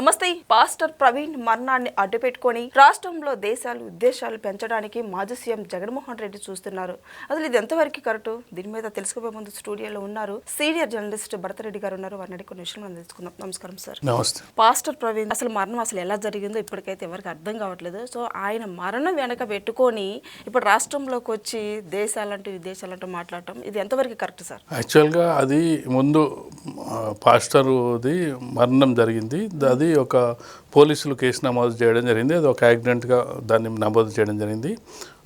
నమస్తే పాస్టర్ ప్రవీణ్ మరణాన్ని అడ్డుపెట్టుకొని రాష్ట్రంలో దేశాలు ఉద్దేశాలు పెంచడానికి మాజీ సీఎం జగన్మోహన్ రెడ్డి చూస్తున్నారు. అసలు ఇది ఎంతవరకు కరెక్ట్? దీని మీద తెలుసుకోబోయే ముందు స్టూడియోలో ఉన్నారు సీనియర్ జర్నలిస్ట్ భరతరెడ్డి గారు ఉన్నారు. వారిని కొన్ని విషయాలు మనం తెలుసుకుందాం. నమస్కారం సార్. నమస్తే. పాస్టర్ ప్రవీణ్ అసలు మరణం అసలు ఎలా జరిగిందో ఇప్పటికైతే ఎవరికి అర్థం కావట్లేదు. సో ఆయన మరణం వెనక పెట్టుకొని ఇప్పుడు రాష్ట్రంలోకి వచ్చి దేశాలంటూ విదేశాలంటూ మాట్లాడటం ఇది ఎంతవరకు కరెక్ట్ సార్? యాక్చువల్గా అది ముందు పాస్టరుది మరణం జరిగింది. అది ఒక పోలీసులు కేసు నమోదు చేయడం జరిగింది. అది ఒక యాక్సిడెంట్గా దాన్ని నమోదు చేయడం జరిగింది.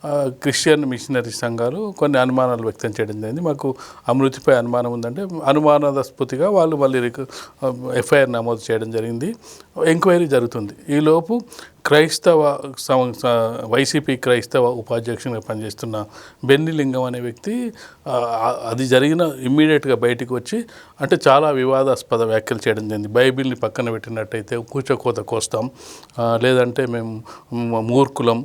ఆ, క్రిస్టియన్ మిషనరీ సంఘాలు కొన్ని అనుమానాలు వ్యక్తం చేయడం జరిగింది. మాకు అమృతిపై అనుమానం ఉందంటే అనుమానాస్పృతిగా వాళ్ళు మళ్ళీ ఎఫ్ఐఆర్ నమోదు చేయడం జరిగింది. ఎంక్వైరీ జరుగుతుంది. ఈలోపు క్రైస్తవ వైసీపీ క్రైస్తవ ఉపాధ్యక్షునిగా పనిచేస్తున్న బెన్ని లింగం అనే వ్యక్తి అది జరిగిన ఇమ్మీడియట్గా బయటికి వచ్చి అంటే చాలా వివాదాస్పద వ్యాఖ్యలు చేయడం జరిగింది. బైబిల్ని పక్కన పెట్టినట్టయితే కూచకోత కోస్తాం లేదంటే మేము మూర్ఖులం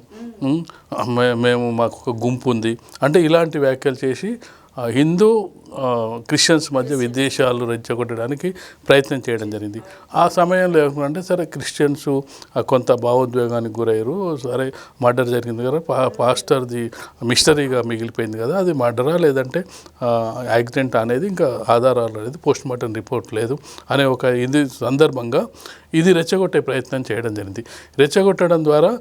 మే- మేము మాకు ఒక గుంపు ఉంది అంటే ఇలాంటి వ్యాఖ్యలు చేసి హిందూ క్రిస్టియన్స్ మధ్య విద్వేషాలు రెచ్చగొట్టడానికి ప్రయత్నం చేయడం జరిగింది. ఆ సమయంలో ఏమంటే సరే క్రిస్టియన్స్ కొంత భావోద్వేగానికి గురయ్యారు. సరే మర్డర్ జరిగింది కదా పా పాస్టర్ది మిస్టరీగా మిగిలిపోయింది కదా అది మర్డరా లేదంటే యాక్సిడెంట్ అనేది ఇంకా ఆధారాలు అనేది పోస్ట్ మార్టం రిపోర్ట్ లేదు అనే ఒక ఇది సందర్భంగా ఇది రెచ్చగొట్టే ప్రయత్నం చేయడం జరిగింది. రెచ్చగొట్టడం ద్వారా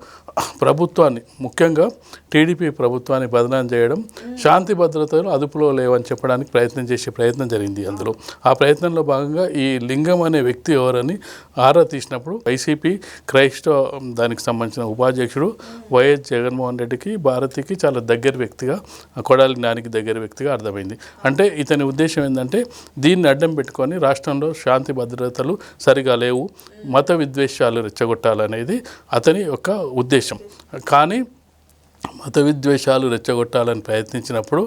ప్రభుత్వాన్ని ముఖ్యంగా టీడీపీ ప్రభుత్వాన్ని బదనాం చేయడం శాంతి భద్రతలు అదుపులో లేవని చెప్పడానికి ప్రయత్నం చేసే ప్రయత్నం జరిగింది అందులో. ఆ ప్రయత్నంలో భాగంగా ఈ లింగం అనే వ్యక్తి ఎవరని ఆరా తీసినప్పుడు వైసీపీ క్రైస్తవ దానికి సంబంధించిన ఉపాధ్యక్షుడు వైఎస్ జగన్మోహన్ రెడ్డికి భారతికి చాలా దగ్గర వ్యక్తిగా కొడాలి జ్ఞానికి దగ్గర వ్యక్తిగా అర్థమైంది. అంటే ఇతని ఉద్దేశం ఏంటంటే దీన్ని అడ్డం పెట్టుకొని రాష్ట్రంలో శాంతి భద్రతలు సరిగా లేవు మత విద్వేషాలు రెచ్చగొట్టాలనేది అతని యొక్క ఉద్దేశం. కానీ మత విద్వేషాలు రెచ్చగొట్టాలని ప్రయత్నించినప్పుడు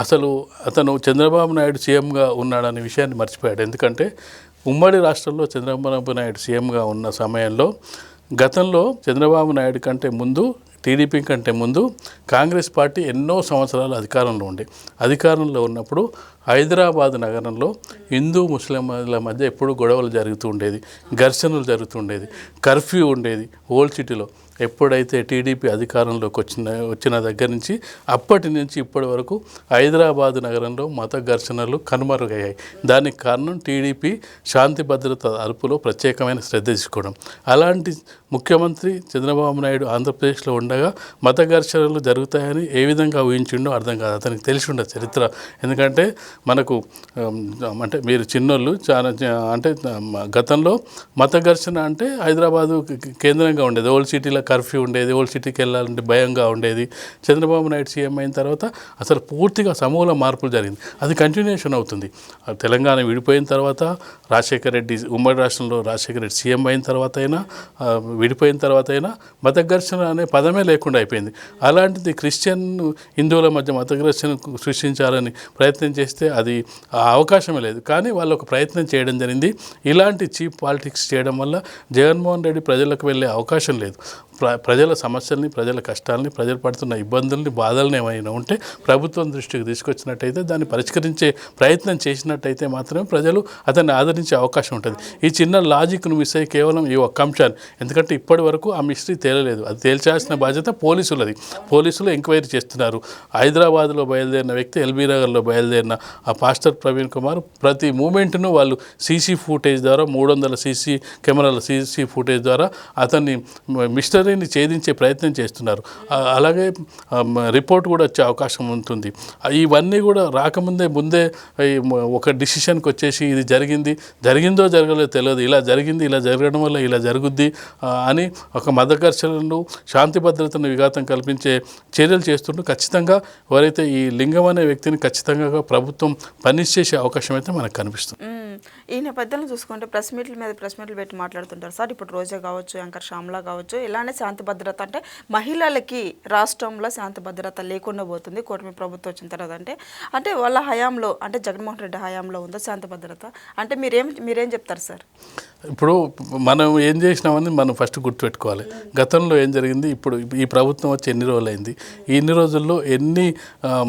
అసలు అతను చంద్రబాబు నాయుడు సీఎంగా ఉన్నాడనే విషయాన్ని మర్చిపోయాడు. ఎందుకంటే ఉమ్మడి రాష్ట్రంలో చంద్రబాబు నాయుడు సీఎంగా ఉన్న సమయంలో గతంలో చంద్రబాబు నాయుడు కంటే ముందు టీడీపీ కంటే ముందు కాంగ్రెస్ పార్టీ ఎన్నో సంవత్సరాలు అధికారంలో ఉండే. అధికారంలో ఉన్నప్పుడు హైదరాబాద్ నగరంలో హిందూ ముస్లింల మధ్య ఎప్పుడూ గొడవలు జరుగుతూ ఉండేది ఘర్షణలు జరుగుతూ ఉండేది కర్ఫ్యూ ఉండేది ఓల్డ్ సిటీలో ఎప్పుడైతే టీడీపీ అధికారంలోకి వచ్చిన వచ్చిన దగ్గర నుంచి అప్పటి నుంచి ఇప్పటి వరకు హైదరాబాద్ నగరంలో మత ఘర్షణలు కనుమరుగయ్యాయి. దానికి కారణం టీడీపీ శాంతి భద్రత అరుపులో ప్రత్యేకమైన శ్రద్ధ తీసుకోవడం. అలాంటి ముఖ్యమంత్రి చంద్రబాబు నాయుడు ఆంధ్రప్రదేశ్లో ఉండగా మత ఘర్షణలు జరుగుతాయని ఏ విధంగా ఊహించిండో అర్థం కాదు. అతనికి తెలిసి ఉండే చరిత్ర. ఎందుకంటే మనకు అంటే మీరు చిన్నోళ్ళు చాలా అంటే గతంలో మత ఘర్షణ అంటే హైదరాబాదు కేంద్రంగా ఉండేది. ఓల్డ్ సిటీలో కర్ఫ్యూ ఉండేది ఓల్డ్ సిటీకి వెళ్ళాలంటే భయంగా ఉండేది. చంద్రబాబు నాయుడు సీఎం అయిన తర్వాత అసలు పూర్తిగా సమూల మార్పులు జరిగింది. అది కంటిన్యూషన్ అవుతుంది. తెలంగాణ విడిపోయిన తర్వాత రాజశేఖర రెడ్డి ఉమ్మడి రాష్ట్రంలో రాజశేఖర రెడ్డి సీఎం అయిన తర్వాత అయినా విడిపోయిన తర్వాత అయినా మత ఘర్షణ అనే పదమే లేకుండా అయిపోయింది. అలాంటిది క్రిస్టియన్ హిందువుల మధ్య మత ఘర్షణ సృష్టించాలని ప్రయత్నం చేస్తే అది అవకాశమే లేదు. కానీ వాళ్ళు ఒక ప్రయత్నం చేయడం జరిగింది. ఇలాంటి చీప్ పాలిటిక్స్ చేయడం వల్ల జగన్మోహన్ రెడ్డి ప్రజలకు వెళ్ళే అవకాశం లేదు. ప్రజల సమస్యల్ని ప్రజల కష్టాలని ప్రజలు పడుతున్న ఇబ్బందుల్ని బాధల్ని ఏమైనా ఉంటే ప్రభుత్వం దృష్టికి తీసుకొచ్చినట్టయితే దాన్ని పరిష్కరించే ప్రయత్నం చేసినట్టయితే మాత్రమే ప్రజలు అతన్ని ఆదరించే అవకాశం ఉంటుంది. ఈ చిన్న లాజిక్ను మిస్ అయ్యి కేవలం ఈ ఒక్క అంశాన్ని. ఎందుకంటే ఇప్పటి వరకు ఆ మిస్టరీ తేలలేదు. అది తేల్చాల్సిన బాధ్యత పోలీసులది. పోలీసులు ఎంక్వైరీ చేస్తున్నారు. హైదరాబాద్లో బయలుదేరిన వ్యక్తి ఎల్బీ నగర్లో బయలుదేరిన ఆ పాస్టర్ ప్రవీణ్ కుమార్ ప్రతి మూమెంట్ను వాళ్ళు సీసీ ఫుటేజ్ ద్వారా మూడు వందల సీసీ కెమెరాల సీసీ ఫుటేజ్ ద్వారా అతన్ని మిస్టర్ మిస్టరీని ఛేదించే ప్రయత్నం చేస్తున్నారు. అలాగే రిపోర్ట్ కూడా వచ్చే అవకాశం ఉంటుంది. ఇవన్నీ కూడా రాకముందే ముందే ఒక డిసిషన్కి వచ్చేసి ఇది జరిగింది. జరిగిందో జరగలేదో తెలియదు. ఇలా జరిగింది ఇలా జరగడం వల్ల ఇలా జరుగుద్ది అని ఒక మత శాంతి భద్రతను విఘాతం కల్పించే చర్యలు చేస్తుంటూ ఖచ్చితంగా ఎవరైతే ఈ లింగం అనే వ్యక్తిని ఖచ్చితంగా ప్రభుత్వం పనిచేసే చేసే అవకాశం అయితే మనకు కనిపిస్తుంది. ఈ నేపథ్యంలో చూసుకుంటే ప్రెస్ మీట్ల మీద ప్రెస్ మీట్లు పెట్టి మాట్లాడుతుంటారు. సార్ ఇప్పుడు రోజా కావచ్చు యాంకర్ శ్యామ్లా కావచ్చు ఇలానే శాంతి భద్రత అంటే మహిళలకి రాష్ట్రంలో శాంతి భద్రత లేకుండా పోతుంది. కూటమి ప్రభుత్వం వచ్చిన తర్వాత అంటే అంటే వాళ్ళ హయాంలో అంటే జగన్మోహన్ రెడ్డి హయాంలో ఉందా శాంతి భద్రత? అంటే మీరేం మీరేం చెప్తారు సార్? ఇప్పుడు మనం ఏం చేసినామని మనం ఫస్ట్ గుర్తుపెట్టుకోవాలి. గతంలో ఏం జరిగింది? ఇప్పుడు ఈ ప్రభుత్వం వచ్చి ఎన్ని రోజులు అయింది ఎన్ని రోజుల్లో ఎన్ని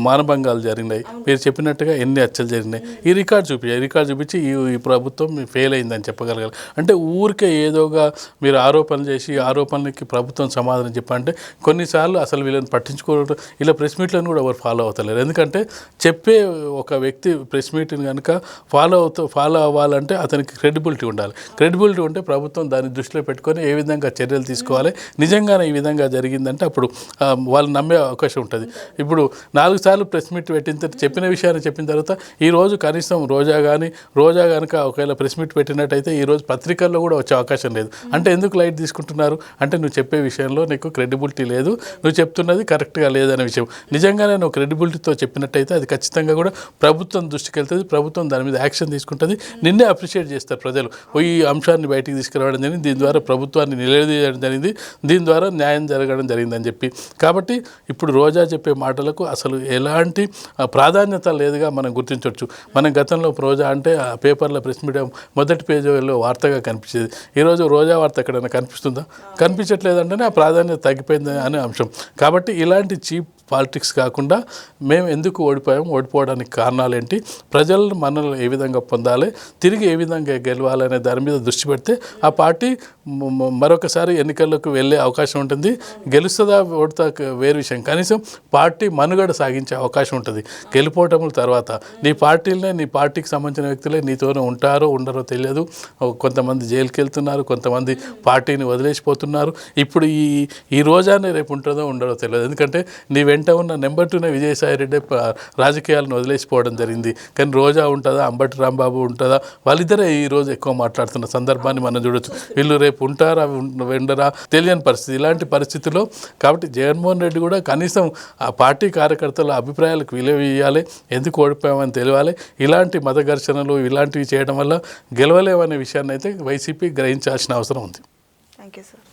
మానభంగాలు జరిగినాయి? మీరు చెప్పినట్టుగా ఎన్ని హత్యలు జరిగినాయి? ఈ రికార్డ్ చూపి రికార్డు రికార్డ్ చూపించి ఈ ప్రభుత్వం ఫెయిల్ అయిందని చెప్పగలగాలి. అంటే ఊరికే ఏదోగా మీరు ఆరోపణలు చేసి ఆరోపణలకి ప్రభుత్వం సమాధానం చెప్పంటే కొన్నిసార్లు అసలు వీళ్ళని పట్టించుకోవడం ఇలా ప్రెస్ మీట్లను కూడా ఎవరు ఫాలో అవుతలేరు. ఎందుకంటే చెప్పే ఒక వ్యక్తి ప్రెస్ మీట్ని కనుక ఫాలో అవుతూ ఫాలో అవ్వాలంటే అతనికి క్రెడిబిలిటీ ఉండాలి. క్రెడిబిలిటీ ఉంటే ప్రభుత్వం దాన్ని దృష్టిలో పెట్టుకొని ఏ విధంగా చర్యలు తీసుకోవాలి నిజంగానే ఈ విధంగా జరిగిందంటే అప్పుడు వాళ్ళు నమ్మే అవకాశం ఉంటుంది. ఇప్పుడు నాలుగు సార్లు ప్రెస్ మీట్ పెట్టిన తర్వాత చెప్పిన విషయాన్ని చెప్పిన తర్వాత ఈ రోజు కనీసం రోజా కానీ రోజా కనుక ఒకవేళ ప్రెస్ మీట్ పెట్టినట్టయితే ఈ రోజు పత్రికల్లో కూడా వచ్చే అవకాశం లేదు. అంటే ఎందుకు లైట్ తీసుకుంటున్నారు? అంటే నువ్వు చెప్పే విషయంలో నీకు క్రెడిబిలిటీ లేదు. నువ్వు చెప్తున్నది కరెక్ట్గా లేదనే విషయం. నిజంగానే నువ్వు క్రెడిబిలిటీతో చెప్పినట్టయితే అది ఖచ్చితంగా కూడా ప్రభుత్వం దృష్టికి వెళ్తుంది. ప్రభుత్వం దాని మీద యాక్షన్ తీసుకుంటుంది. నిన్నే అప్రిషియేట్ చేస్తారు ప్రజలు. ఓ ఈ అంశాన్ని బయటికి తీసుకురావడం జరిగింది. దీని ద్వారా ప్రభుత్వాన్ని నిలదీయడం జరిగింది. దీని ద్వారా న్యాయం జరగడం జరిగిందని చెప్పి. కాబట్టి ఇప్పుడు రోజా చెప్పే మాటలకు అసలు ఎలాంటి ప్రాధాన్యత లేదుగా మనం గుర్తించవచ్చు మనం గతంలో రోజా అంటే ఆ పేపర్లో ప్రెస్ మీడియా మొదటి పేజీలో వార్తగా కనిపించేది. ఈరోజు రోజా వార్త ఎక్కడైనా కనిపిస్తుందా? కనిపించట్లేదంటేనే ఆ ప్రాధాన్యత తగ్గిపోయింది అనే అంశం. కాబట్టి ఇలాంటి చీప్ పాలిటిక్స్ కాకుండా మేము ఎందుకు ఓడిపోయాం ఓడిపోవడానికి కారణాలు ఏంటి ప్రజలను మనల్ని ఏ విధంగా పొందాలి తిరిగి ఏ విధంగా గెలవాలనే దాని మీద దృష్టి పెడితే ఆ పార్టీ మరొకసారి ఎన్నికలకు వెళ్ళే అవకాశం ఉంటుంది. గెలుస్తుందా ఓడుతా వేరు విషయం. కనీసం పార్టీ మనుగడ సాగించే అవకాశం ఉంటుంది. గెలిపోవటముల తర్వాత నీ పార్టీలనే నీ పార్టీకి సంబంధించిన వ్యక్తులే నీతోనే ఉంటారో ఉండరో తెలియదు. కొంతమంది జైలుకి వెళ్తున్నారు కొంతమంది పార్టీని వదిలేసిపోతున్నారు. ఇప్పుడు ఈ ఈ రోజానే రేపు ఉంటుందో ఉండరో తెలియదు. ఎందుకంటే నీ వెంట ఉన్న నెంబర్ టూనే విజయసాయి రెడ్డి రాజకీయాలను వదిలేసిపోవడం జరిగింది. కానీ రోజా ఉంటుందా? అంబటి రాంబాబు ఉంటుందా? వాళ్ళిద్దరే ఈ రోజు ఎక్కువ మాట్లాడుతున్న సందర్భాన్ని మనం చూడొచ్చు. వీళ్ళు రేపు ఉంటారా? వెండరా? తెలియని పరిస్థితి. ఇలాంటి పరిస్థితిలో కాబట్టి జగన్మోహన్ రెడ్డి కూడా కనీసం ఆ పార్టీ కార్యకర్తల అభిప్రాయాలకు విలువ ఇవ్వాలి ఎందుకు ఓడిపోయామని తెలియాలి ఇలాంటి మత ఘర్షణలు ఇలాంటివి చేయడం వల్ల గెలవలేమనే విషయాన్ని అయితే వైసీపీ గ్రహించాల్సిన అవసరం ఉంది. Thank you sir